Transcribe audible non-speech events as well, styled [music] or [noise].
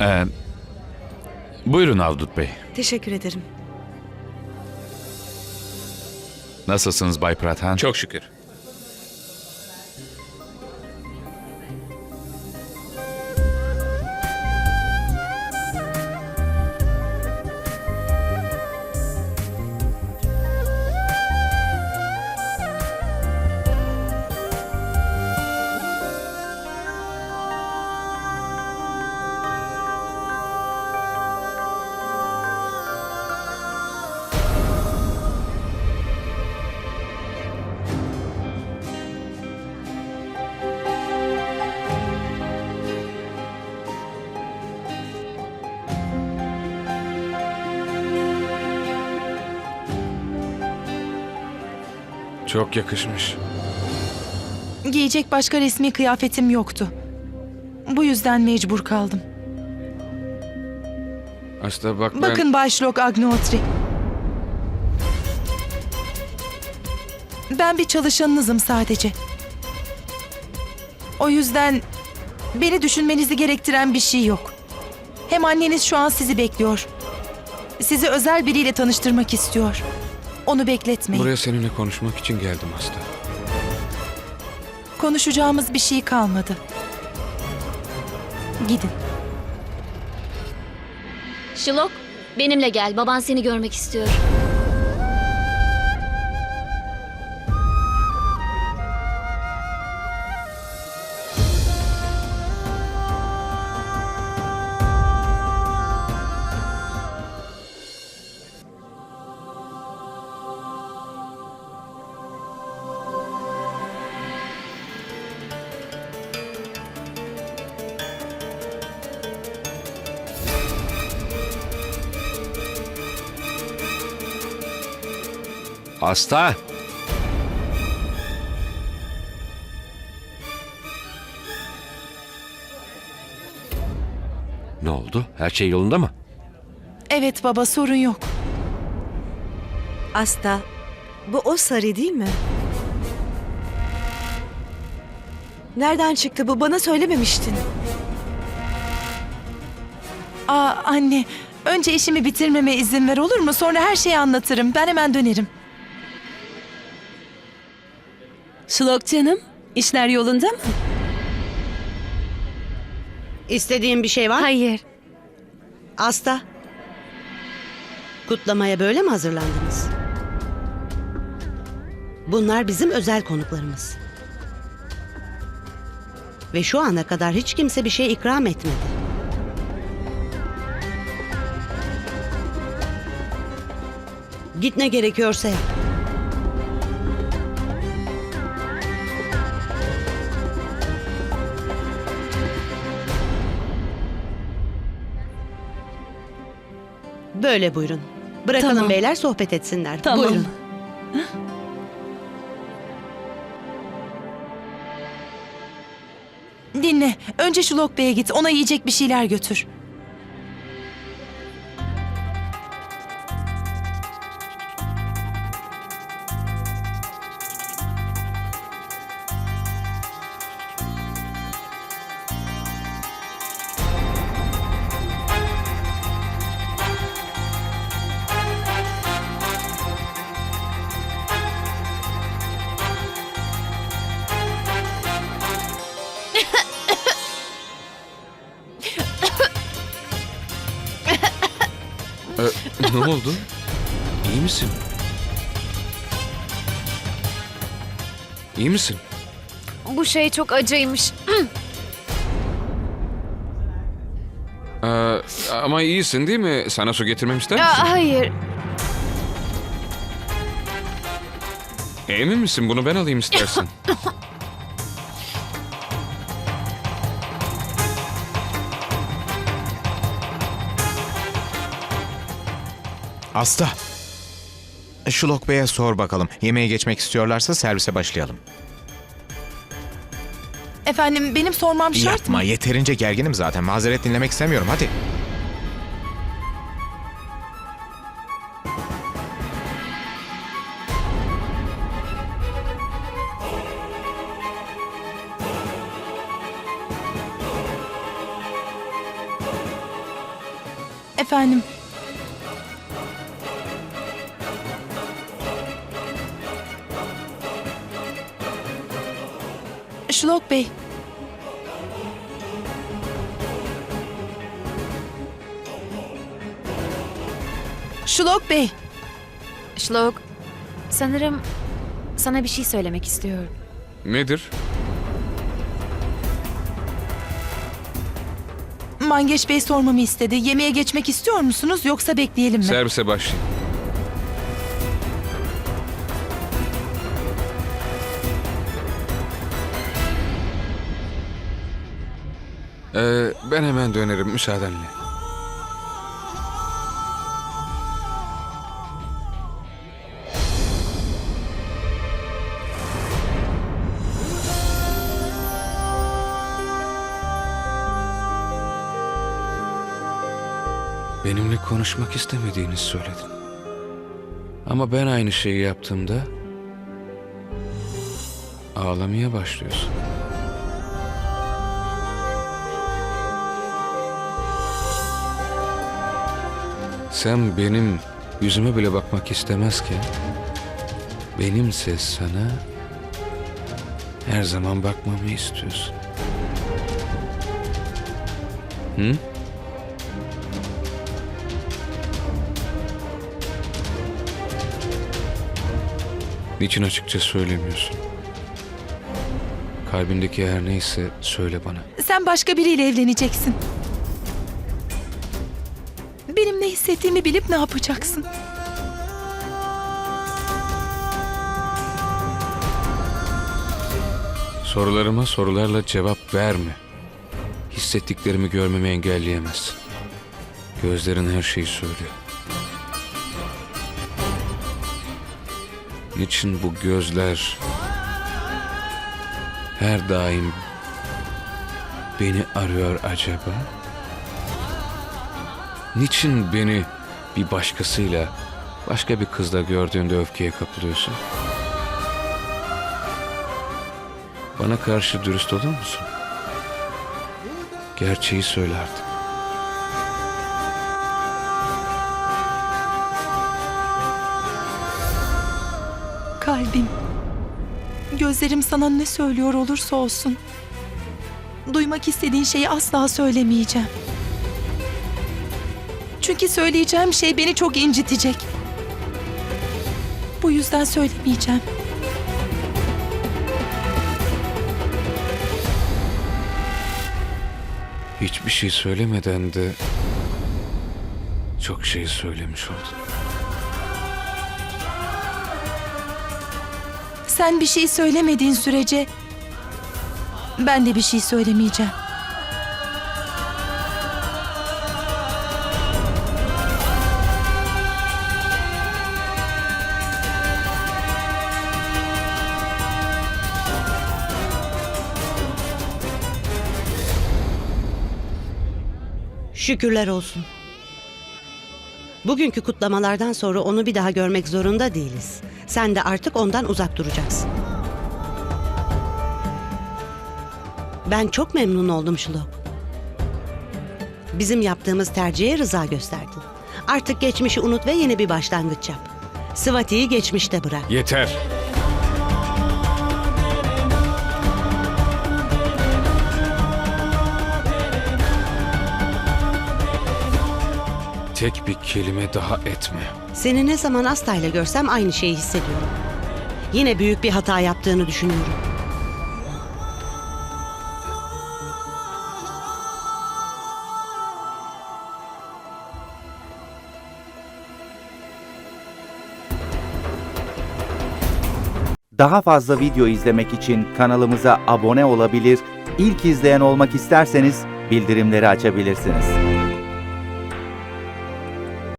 Ee, buyurun Avdut Bey. Teşekkür ederim. Nasılsınız Bay Prathan? Çok şükür. Çok yakışmış. Giyecek başka resmi kıyafetim yoktu. Bu yüzden mecbur kaldım. Aslında bak ben... Bakın Bay Shlok Agnotri. Ben bir çalışanınızım sadece. O yüzden beni düşünmenizi gerektiren bir şey yok. Hem anneniz şu an sizi bekliyor. Sizi özel biriyle tanıştırmak istiyor. Onu bekletmeyin. Buraya seninle konuşmak için geldim Asta. Konuşacağımız bir şey kalmadı. Gidin. Şilok, benimle gel. Baban seni görmek istiyor. Hasta. Ne oldu? Her şey yolunda mı? Evet baba sorun yok. Asta, bu o sarı değil mi? Nereden çıktı bu? Bana söylememiştin. Aa anne, önce işimi bitirmeme izin ver olur mu? Sonra her şeyi anlatırım. Ben hemen dönerim. Şlok canım, işler yolunda mı? İstediğin bir şey var? Hayır. Asta. Kutlamaya böyle mi hazırlandınız? Bunlar bizim özel konuklarımız. Ve şu ana kadar hiç kimse bir şey ikram etmedi. Git ne gerekiyorsa yap. Böyle buyurun. Bırakalım Tamam. beyler sohbet etsinler. Tamam. Buyurun. Dinle. Önce Şulok Bey'e git. Ona yiyecek bir şeyler götür. Ee, ne oldu? İyi misin? İyi misin? Bu şey çok acıymış. [clears throat] Ee, ama iyisin değil mi? Sana su getirmem ister misin? Aa, hayır. Emin misin? Bunu ben alayım istersen. [laughs] Asta. Şulok Bey'e sor bakalım. Yemeğe geçmek istiyorlarsa servise başlayalım. Efendim benim sormam şart Yapma. mı? Yeterince gerginim zaten. Mazeret dinlemek istemiyorum. Hadi. Efendim. Şlok Bey. Şlok Bey. Şlok, sanırım sana bir şey söylemek istiyorum. Nedir? Mangeç Bey sormamı istedi. Yemeğe geçmek istiyor musunuz yoksa bekleyelim mi? Servise başlayın. Ee, ben hemen dönerim müsaadenle. Benimle konuşmak istemediğini söyledin. Ama ben aynı şeyi yaptığımda ağlamaya başlıyorsun. Sen benim yüzüme bile bakmak istemezken benimse sana her zaman bakmamı istiyorsun. Hı? Niçin açıkça söylemiyorsun? Kalbindeki her neyse söyle bana. Sen başka biriyle evleneceksin. Ne hissettiğimi bilip ne yapacaksın? Sorularıma sorularla cevap verme. Hissettiklerimi görmemi engelleyemezsin. Gözlerin her şeyi söylüyor. Niçin bu gözler her daim beni arıyor acaba? Niçin beni bir başkasıyla, başka bir kızla gördüğünde öfkeye kapılıyorsun? Bana karşı dürüst olur musun? Gerçeği söyle artık. Kalbim. Gözlerim sana ne söylüyor olursa olsun. Duymak istediğin şeyi asla söylemeyeceğim. Çünkü söyleyeceğim şey beni çok incitecek. Bu yüzden söylemeyeceğim. Hiçbir şey söylemeden de çok şey söylemiş oldun. Sen bir şey söylemediğin sürece ben de bir şey söylemeyeceğim. Şükürler olsun. Bugünkü kutlamalardan sonra onu bir daha görmek zorunda değiliz. Sen de artık ondan uzak duracaksın. Ben çok memnun oldum Şulok. Bizim yaptığımız tercihe rıza gösterdin. Artık geçmişi unut ve yeni bir başlangıç yap. Sıvati'yi geçmişte bırak. Yeter. Tek bir kelime daha etme. Seni ne zaman Asta ile görsem aynı şeyi hissediyorum. Yine büyük bir hata yaptığını düşünüyorum. Daha fazla video izlemek için kanalımıza abone olabilir, ilk izleyen olmak isterseniz bildirimleri açabilirsiniz.